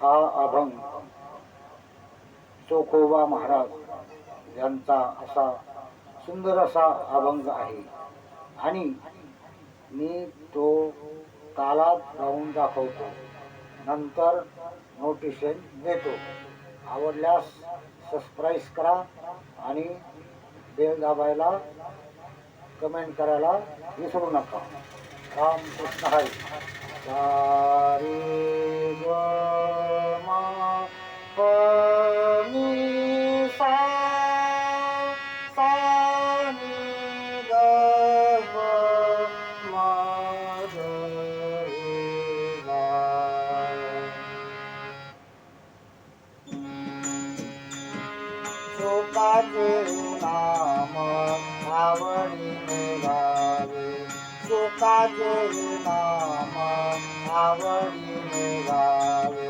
हा अभंग चोखोबा महाराज यांचा असा सुंदर असा अभंग आहे. आणि मी तो तालात राहून दाखवतो. नंतर नोटिशन देतो. आवडल्यास सबस्क्राईब करा आणि बेल दाबायला कमेंट करायला विसरू नका. रामकृष्ण हरी. शोकाचे नाम आवडीने गावे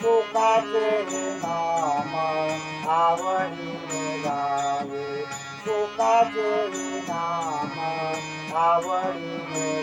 शोकाचे नाम आवडीने गावे शोकाचे नाम आवडीने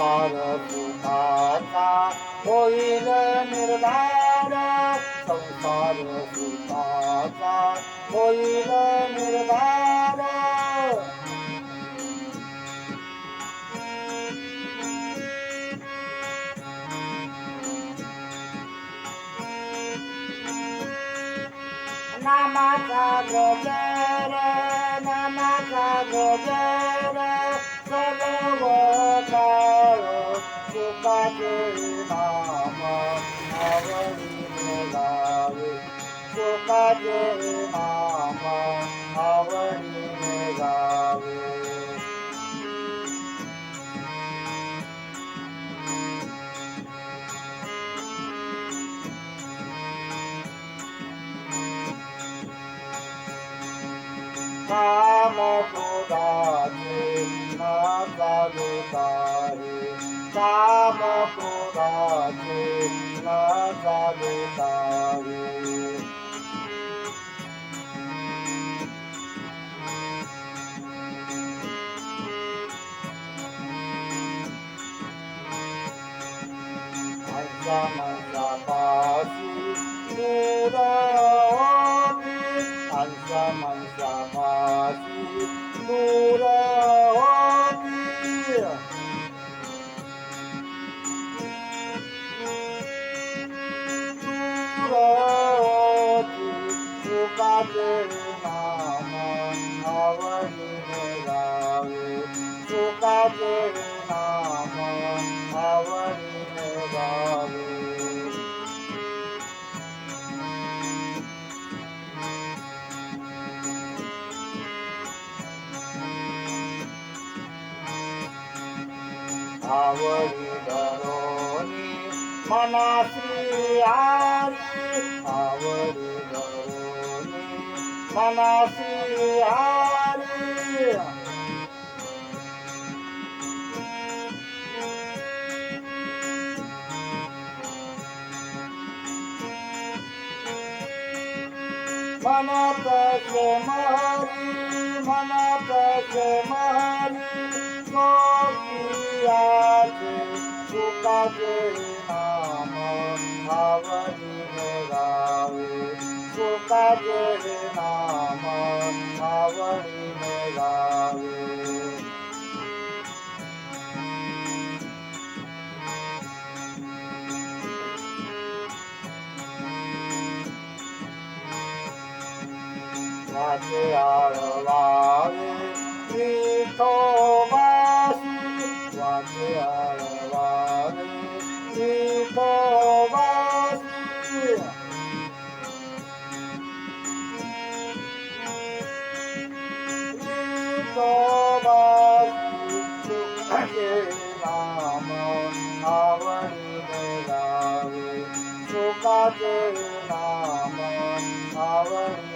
Sarasutata, Moile Nirvana, Sarasutata, Moile Nirvana. নমকা গোচর নমকা গোচর সর্বকার সুপাতে নাম অবনী সুপাতে দামোদারে নাদালু তারে দামোদারে নাদালু তারে Sama zaman sama si Murawati Murawati Sukade naman awali merawi Sukade naman awali merawi गावे आवडी धरोनी मनासी आरी आवडी धरोनी मनासी आरी मनात मारी मनात কাজে সুকাজে নাম ভাবনি মেরাবে সুকাজে নাম ভাবনি মেরাবে Watch it out of love, উপবাসী Ram আবরি রাবে সুকাতে রাম আবরি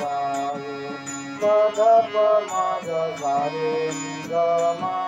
রাবে পদ পদ সারে রমা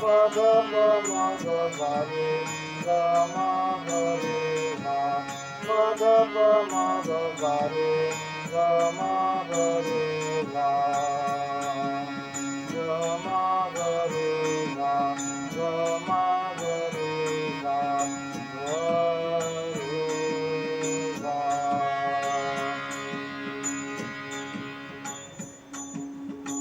प ग प म ग प रे ग म प रे म प ग प म ग प रे ग म प रे ला ग म ग रे